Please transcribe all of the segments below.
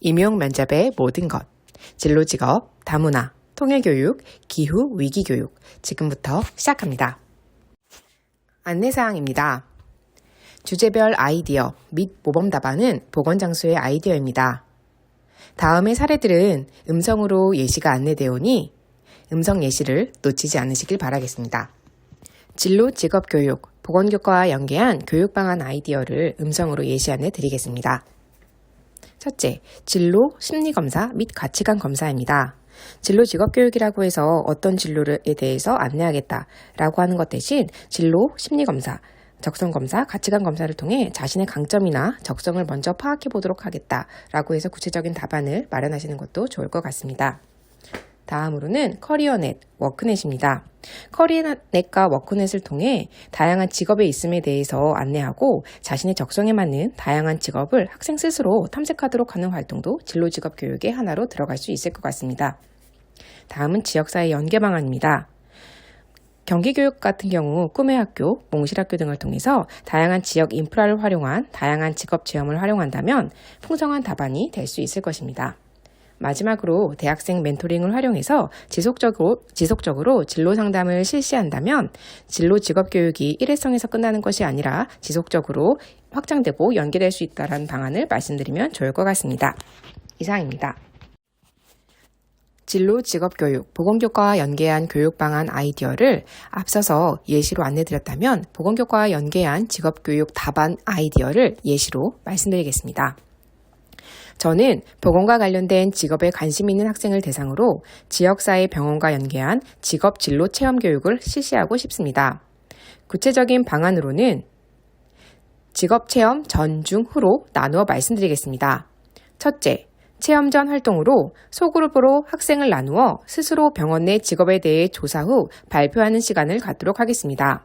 임용 면접의 모든 것. 진로 직업, 다문화, 통일교육, 기후, 위기교육. 지금부터 시작합니다. 안내사항입니다. 주제별 아이디어 및 모범 답안은 보건장소의 아이디어입니다. 다음의 사례들은 음성으로 예시가 안내되어 오니 음성 예시를 놓치지 않으시길 바라겠습니다. 진로 직업 교육, 보건교과와 연계한 교육방안 아이디어를 음성으로 예시 안내 드리겠습니다. 첫째, 진로 심리검사 및 가치관 검사입니다. 진로 직업교육이라고 해서 어떤 진로에 대해서 안내하겠다라고 하는 것 대신 진로 심리검사, 적성검사, 가치관 검사를 통해 자신의 강점이나 적성을 먼저 파악해 보도록 하겠다라고 해서 구체적인 답안을 마련하시는 것도 좋을 것 같습니다. 다음으로는 커리어넷, 워크넷입니다. 커리어넷과 워크넷을 통해 다양한 직업의 있음에 대해서 안내하고 자신의 적성에 맞는 다양한 직업을 학생 스스로 탐색하도록 하는 활동도 진로 직업 교육의 하나로 들어갈 수 있을 것 같습니다. 다음은 지역사회 연계 방안입니다. 경기교육 같은 경우 꿈의 학교, 몽실학교 등을 통해서 다양한 지역 인프라를 활용한 다양한 직업 체험을 활용한다면 풍성한 답안이 될 수 있을 것입니다. 마지막으로 대학생 멘토링을 활용해서 지속적으로, 지속적으로 진로 상담을 실시한다면 진로 직업 교육이 일회성에서 끝나는 것이 아니라 지속적으로 확장되고 연계될 수 있다는 방안을 말씀드리면 좋을 것 같습니다. 이상입니다. 진로 직업 교육, 보건교과와 연계한 교육 방안 아이디어를 앞서서 예시로 안내드렸다면 보건교과와 연계한 직업 교육 답안 아이디어를 예시로 말씀드리겠습니다. 저는 보건과 관련된 직업에 관심 있는 학생을 대상으로 지역사회 병원과 연계한 직업 진로 체험 교육을 실시하고 싶습니다. 구체적인 방안으로는 직업 체험 전, 중, 후로 나누어 말씀드리겠습니다. 첫째, 체험 전 활동으로 소그룹으로 학생을 나누어 스스로 병원 내 직업에 대해 조사 후 발표하는 시간을 갖도록 하겠습니다.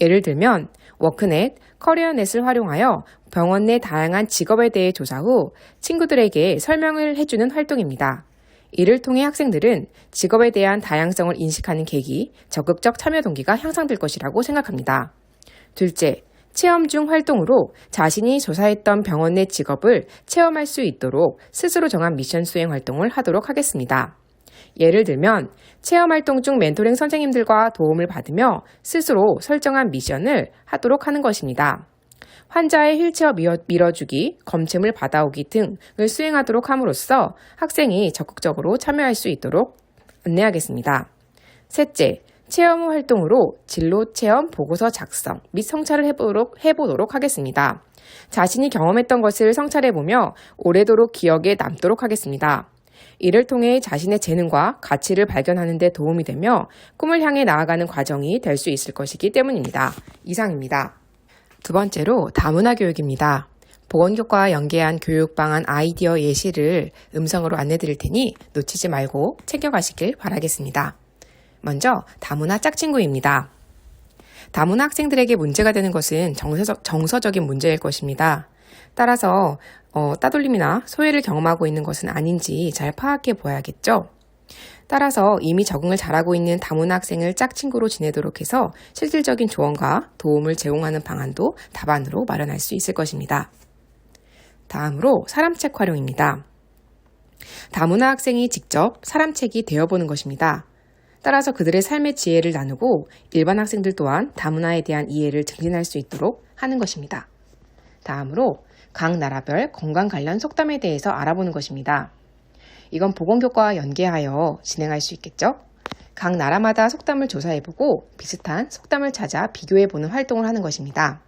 예를 들면 워크넷, 커리어넷을 활용하여 병원 내 다양한 직업에 대해 조사 후 친구들에게 설명을 해주는 활동입니다. 이를 통해 학생들은 직업에 대한 다양성을 인식하는 계기, 적극적 참여 동기가 향상될 것이라고 생각합니다. 둘째, 체험 중 활동으로 자신이 조사했던 병원 내 직업을 체험할 수 있도록 스스로 정한 미션 수행 활동을 하도록 하겠습니다. 예를 들면 체험 활동 중 멘토링 선생님들과 도움을 받으며 스스로 설정한 미션을 하도록 하는 것입니다. 환자의 휠체어 밀어주기, 검침을 받아오기 등을 수행하도록 함으로써 학생이 적극적으로 참여할 수 있도록 안내하겠습니다. 셋째, 체험 후 활동으로 진로 체험 보고서 작성 및 성찰을 해보도록, 해보도록 하겠습니다. 자신이 경험했던 것을 성찰해보며 오래도록 기억에 남도록 하겠습니다. 이를 통해 자신의 재능과 가치를 발견하는 데 도움이 되며 꿈을 향해 나아가는 과정이 될 수 있을 것이기 때문입니다. 이상입니다. 두 번째로 다문화 교육입니다. 보건교과와 연계한 교육 방안 아이디어 예시를 음성으로 안내 드릴 테니 놓치지 말고 챙겨가시길 바라겠습니다. 먼저 다문화 짝친구입니다. 다문화 학생들에게 문제가 되는 것은 정서적, 정서적인 문제일 것입니다. 따라서 어, 따돌림이나 소외를 경험하고 있는 것은 아닌지 잘 파악해 보아야겠죠. 따라서 이미 적응을 잘하고 있는 다문화 학생을 짝친구로 지내도록 해서 실질적인 조언과 도움을 제공하는 방안도 답안으로 마련할 수 있을 것입니다. 다음으로 사람책 활용입니다. 다문화 학생이 직접 사람책이 되어보는 것입니다. 따라서 그들의 삶의 지혜를 나누고 일반 학생들 또한 다문화에 대한 이해를 증진할 수 있도록 하는 것입니다. 다음으로 각 나라별 건강 관련 속담에 대해서 알아보는 것입니다. 이건 보건교과와 연계하여 진행할 수 있겠죠? 각 나라마다 속담을 조사해보고 비슷한 속담을 찾아 비교해보는 활동을 하는 것입니다.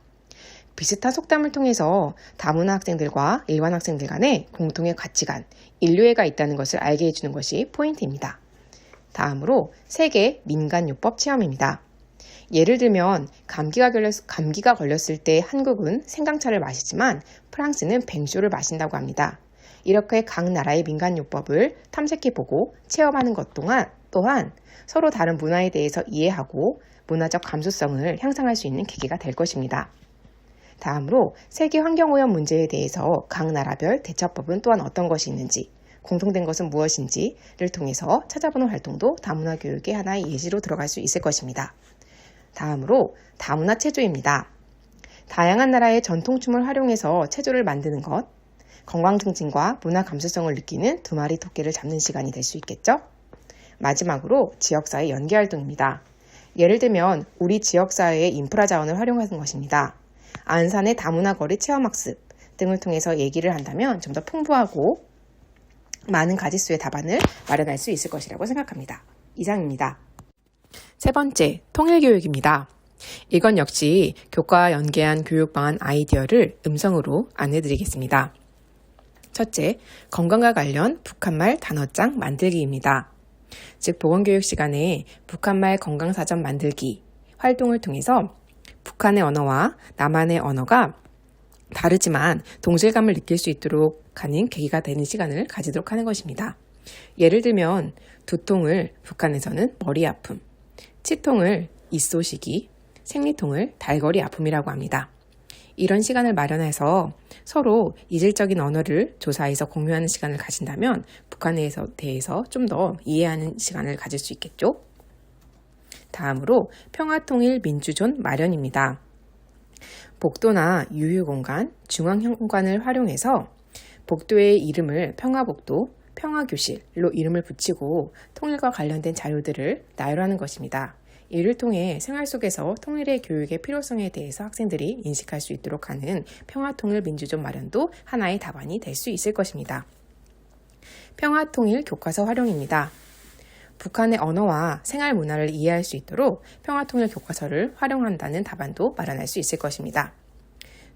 비슷한 속담을 통해서 다문화 학생들과 일반 학생들 간에 공통의 가치관, 인류애가 있다는 것을 알게 해주는 것이 포인트입니다. 다음으로 세계 민간요법 체험입니다. 예를 들면 감기가, 걸렸, 감기가 걸렸을 때 한국은 생강차를 마시지만 프랑스는 뱅쇼를 마신다고 합니다. 이렇게 각 나라의 민간요법을 탐색해보고 체험하는 것 동안 또한 서로 다른 문화에 대해서 이해하고 문화적 감수성을 향상할 수 있는 계기가 될 것입니다. 다음으로 세계 환경오염 문제에 대해서 각 나라별 대처법은 또한 어떤 것이 있는지, 공통된 것은 무엇인지를 통해서 찾아보는 활동도 다문화 교육의 하나의 예시로 들어갈 수 있을 것입니다. 다음으로 다문화 체조입니다. 다양한 나라의 전통춤을 활용해서 체조를 만드는 것, 건강 증진과 문화 감수성을 느끼는 두 마리 토끼를 잡는 시간이 될 수 있겠죠? 마지막으로 지역사회 연계 활동입니다. 예를 들면 우리 지역사회의 인프라 자원을 활용하는 것입니다. 안산의 다문화 거리 체험학습 등을 통해서 얘기를 한다면 좀 더 풍부하고 많은 가지수의 답안을 마련할 수 있을 것이라고 생각합니다. 이상입니다. 세 번째, 통일교육입니다. 이건 역시 교과와 연계한 교육 방안 아이디어를 음성으로 안내드리겠습니다. 첫째, 건강과 관련 북한말 단어장 만들기입니다. 즉, 보건교육 시간에 북한말 건강사전 만들기 활동을 통해서 북한의 언어와 남한의 언어가 다르지만 동질감을 느낄 수 있도록 하는 계기가 되는 시간을 가지도록 하는 것입니다. 예를 들면 두통을 북한에서는 머리 아픔, 치통을 이쏘시기, 생리통을 달거리 아픔이라고 합니다. 이런 시간을 마련해서 서로 이질적인 언어를 조사해서 공유하는 시간을 가진다면 북한에 대해서 좀 더 이해하는 시간을 가질 수 있겠죠. 다음으로 평화통일 민주존 마련입니다. 복도나 유휴공간, 중앙현관을 활용해서 복도의 이름을 평화복도, 평화교실로 이름을 붙이고 통일과 관련된 자료들을 나열하는 것입니다. 이를 통해 생활 속에서 통일의 교육의 필요성에 대해서 학생들이 인식할 수 있도록 하는 평화통일 민주존 마련도 하나의 답안이 될 수 있을 것입니다. 평화통일 교과서 활용입니다. 북한의 언어와 생활 문화를 이해할 수 있도록 평화통일 교과서를 활용한다는 답안도 마련할 수 있을 것입니다.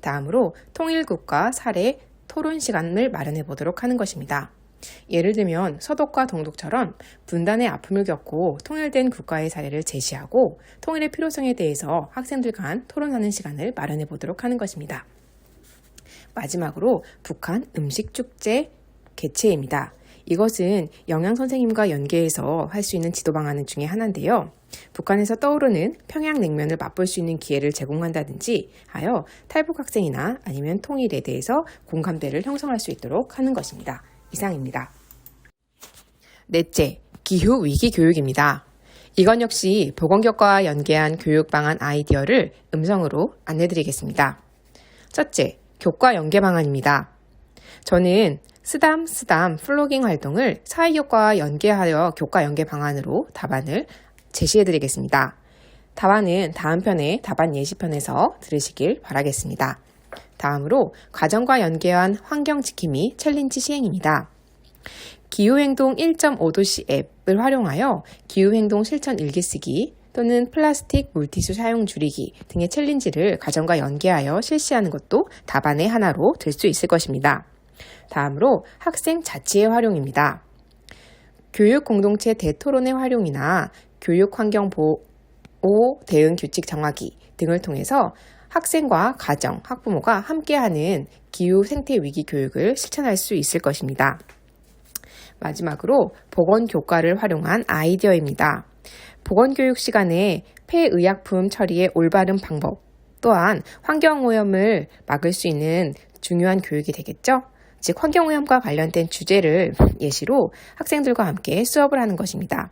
다음으로 통일국가 사례 토론 시간을 마련해 보도록 하는 것입니다. 예를 들면 서독과 동독처럼 분단의 아픔을 겪고 통일된 국가의 사례를 제시하고 통일의 필요성에 대해서 학생들 간 토론하는 시간을 마련해 보도록 하는 것입니다. 마지막으로 북한 음식 축제 개최입니다. 이것은 영양 선생님과 연계해서 할 수 있는 지도 방안 중에 하나인데요. 북한에서 떠오르는 평양냉면을 맛볼 수 있는 기회를 제공한다든지 하여 탈북 학생이나 아니면 통일에 대해서 공감대를 형성할 수 있도록 하는 것입니다. 이상입니다. 넷째, 기후 위기 교육입니다. 이건 역시 보건교과와 연계한 교육 방안 아이디어를 음성으로 안내드리겠습니다. 첫째, 교과 연계 방안입니다. 저는 쓰담 쓰담 플로깅 활동을 사회교과와 연계하여 교과 연계 방안으로 답안을 제시해 드리겠습니다. 답안은 다음 편의 답안 예시편에서 들으시길 바라겠습니다. 다음으로 가정과 연계한 환경 지킴이 챌린지 시행입니다. 기후행동 1.5도시 앱을 활용하여 기후행동 실천 일기 쓰기 또는 플라스틱 물티슈 사용 줄이기 등의 챌린지를 가정과 연계하여 실시하는 것도 답안의 하나로 될수 있을 것입니다. 다음으로 학생 자치의 활용입니다. 교육 공동체 대토론의 활용이나 교육 환경 보호 대응 규칙 정하기 등을 통해서 학생과 가정, 학부모가 함께하는 기후 생태 위기 교육을 실천할 수 있을 것입니다. 마지막으로 보건 교과를 활용한 아이디어입니다. 보건 교육 시간에 폐의약품 처리의 올바른 방법 또한 환경오염을 막을 수 있는 중요한 교육이 되겠죠? 즉 환경오염과 관련된 주제를 예시로 학생들과 함께 수업을 하는 것입니다.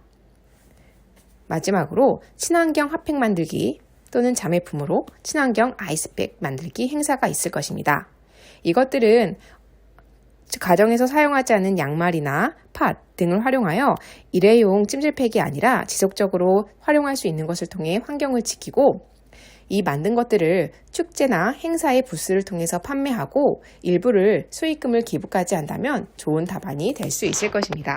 마지막으로 친환경 핫팩 만들기 또는 자매품으로 친환경 아이스백 만들기 행사가 있을 것입니다. 이것들은 가정에서 사용하지 않은 양말이나 팥 등을 활용하여 일회용 찜질팩이 아니라 지속적으로 활용할 수 있는 것을 통해 환경을 지키고 이 만든 것들을 축제나 행사의 부스를 통해서 판매하고 일부를 수익금을 기부까지 한다면 좋은 답안이 될 수 있을 것입니다.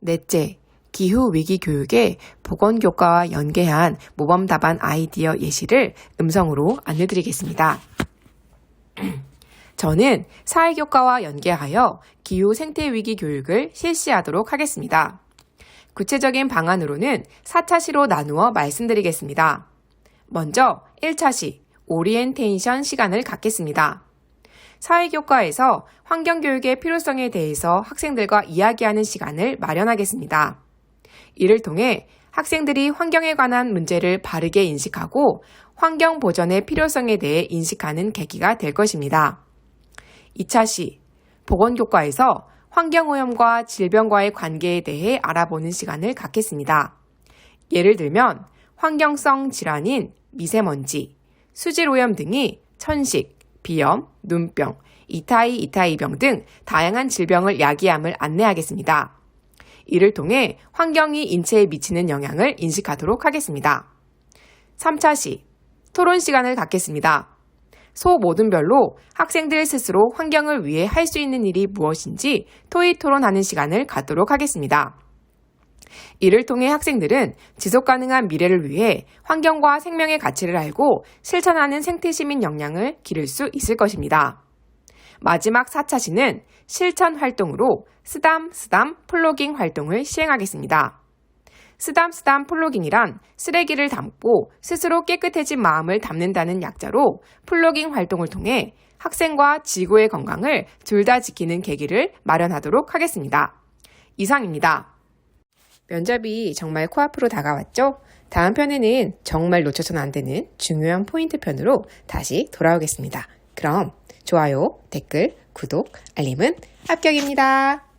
넷째, 기후 위기 교육의 보건교과와 연계한 모범 답안 아이디어 예시를 음성으로 안내드리겠습니다. 저는 사회교과와 연계하여 기후 생태 위기 교육을 실시하도록 하겠습니다. 구체적인 방안으로는 4차 시로 나누어 말씀드리겠습니다. 먼저 1차 시 오리엔테이션 시간을 갖겠습니다. 사회교과에서 환경교육의 필요성에 대해서 학생들과 이야기하는 시간을 마련하겠습니다. 이를 통해 학생들이 환경에 관한 문제를 바르게 인식하고 환경 보전의 필요성에 대해 인식하는 계기가 될 것입니다. 2차 시 보건교과에서 환경오염과 질병과의 관계에 대해 알아보는 시간을 갖겠습니다. 예를 들면 환경성 질환인 미세먼지, 수질오염 등이 천식, 비염, 눈병, 이타이, 이타이병 등 다양한 질병을 야기함을 안내하겠습니다. 이를 통해 환경이 인체에 미치는 영향을 인식하도록 하겠습니다. 3차 시 토론 시간을 갖겠습니다. 소 모든 별로 학생들 스스로 환경을 위해 할 수 있는 일이 무엇인지 토의 토론하는 시간을 갖도록 하겠습니다. 이를 통해 학생들은 지속 가능한 미래를 위해 환경과 생명의 가치를 알고 실천하는 생태 시민 역량을 기를 수 있을 것입니다. 마지막 4차 시는 실천 활동으로 쓰담 쓰담 플로깅 활동을 시행하겠습니다. 쓰담 쓰담 플로깅이란 쓰레기를 담고 스스로 깨끗해진 마음을 담는다는 약자로 플로깅 활동을 통해 학생과 지구의 건강을 둘 다 지키는 계기를 마련하도록 하겠습니다. 이상입니다. 면접이 정말 코앞으로 다가왔죠? 다음 편에는 정말 놓쳐서는 안 되는 중요한 포인트 편으로 다시 돌아오겠습니다. 그럼 좋아요, 댓글, 구독, 알림은 합격입니다.